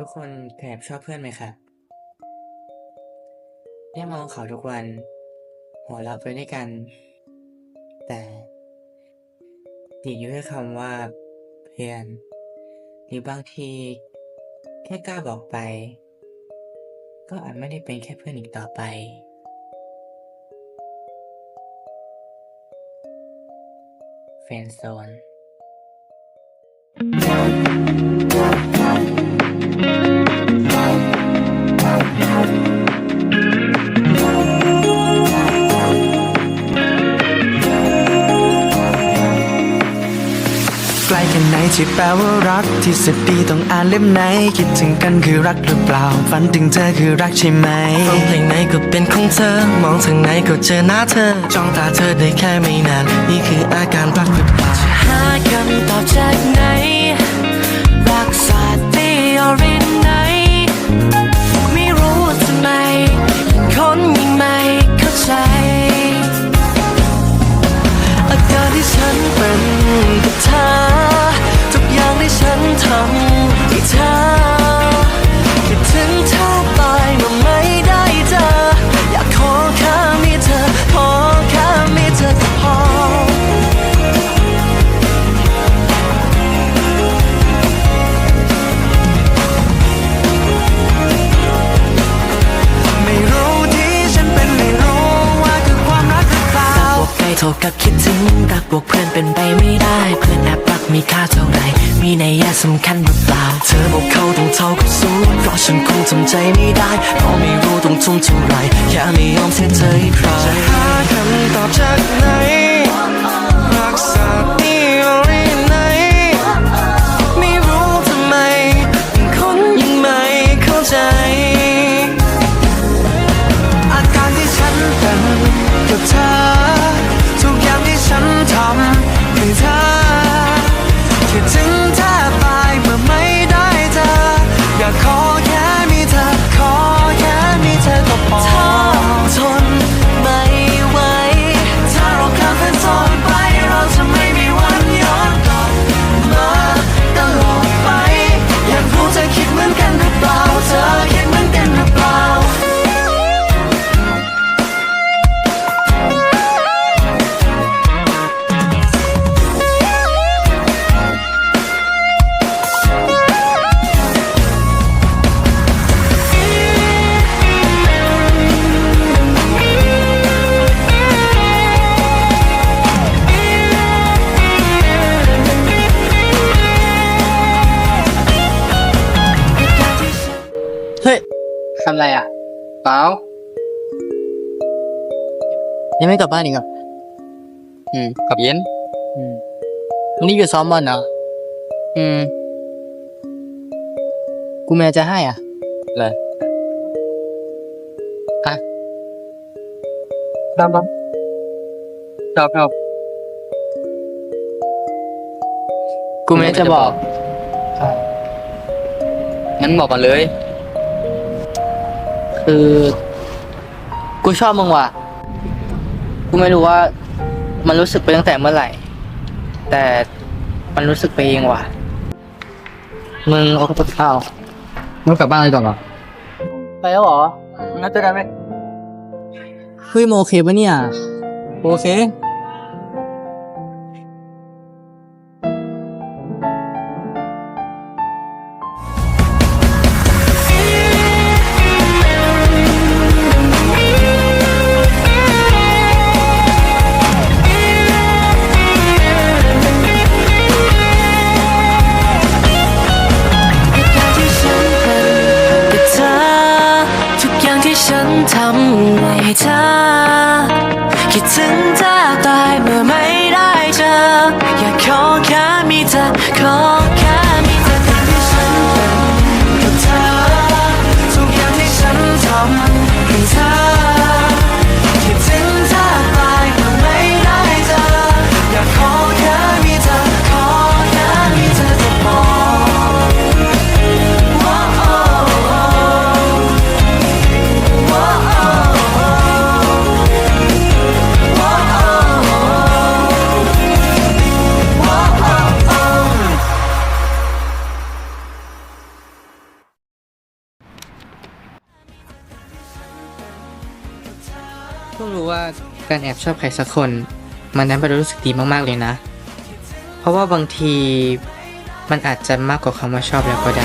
ทุกคนแอบชอบเพื่อนไหมครับ ได้มองเขาทุกวัน หัวเราะไปด้วยกัน แต่ติดอยู่แค่คำว่า เพื่อน หรือบางที แค่กล้าบอกไป ก็อาจไม่ได้เป็นแค่เพื่อนอีกต่อไปเฟนโซน ใกล้แค่ไหนที่แปลว่ารักที่สุดดีต้องอ่านเล่มไหน คิดถึงกันคือรักหรือเปล่า ฝันถึงเธอคือรักใช่ไหมฟังเพลงไหนก็เป็นของเธอ มองทางไหนก็เจอหน้าเธอ จ้องตาเธอได้แค่ไม่นาน นี่คืออาการรักหรือเปล่าจะหาคำตอบจากไหน ท่ากับคิดถึงรักบวกเพื่อนเป็นไปไม่ได้ เพื่อนแอบรักมีค่าเท่าไร มีในยะสำคัญหรือเปล่า เธอบอกเขาต้องเท่ากับศูนย์เพราะฉันคงทำใจไม่ได้เพราะไม่รู้ต้องทุ่มเท่าไรแค่ไม่ยอมเสียใจใครจะหาคำตอบจากไหน ทำอะไรอะเปล่ายังไม่กลับบ้านอีกเหรออืมกลับเย็น อืมวันนี้อยู่ซ้อมบอลเหรออืม กูแม่จะให้อะเลยอะครับครับครับครับกูแม่จะบอกงั้นบอกกันเลย คือ กูชอบมึงว่ะ กูไม่รู้ว่ามันรู้สึกไปตั้งแต่เมื่อไหร่ แต่มันรู้สึกไปเองว่ะ มึงโอ้โหอ้าวมึงกลับบ้านเลยก่อนเหรอ ไปแล้วเหรองั้นเจอกันไหมเฮ้ยโมโอเคปะเนี่ย โอเค ทุก เพิ่งรู้ว่าการแอบชอบใครสักคน มันนั้นไปรู้สึกดีมากๆเลยนะ เพราะว่าบางทีมันอาจจะมากกว่าคำว่าชอบแล้วก็ได้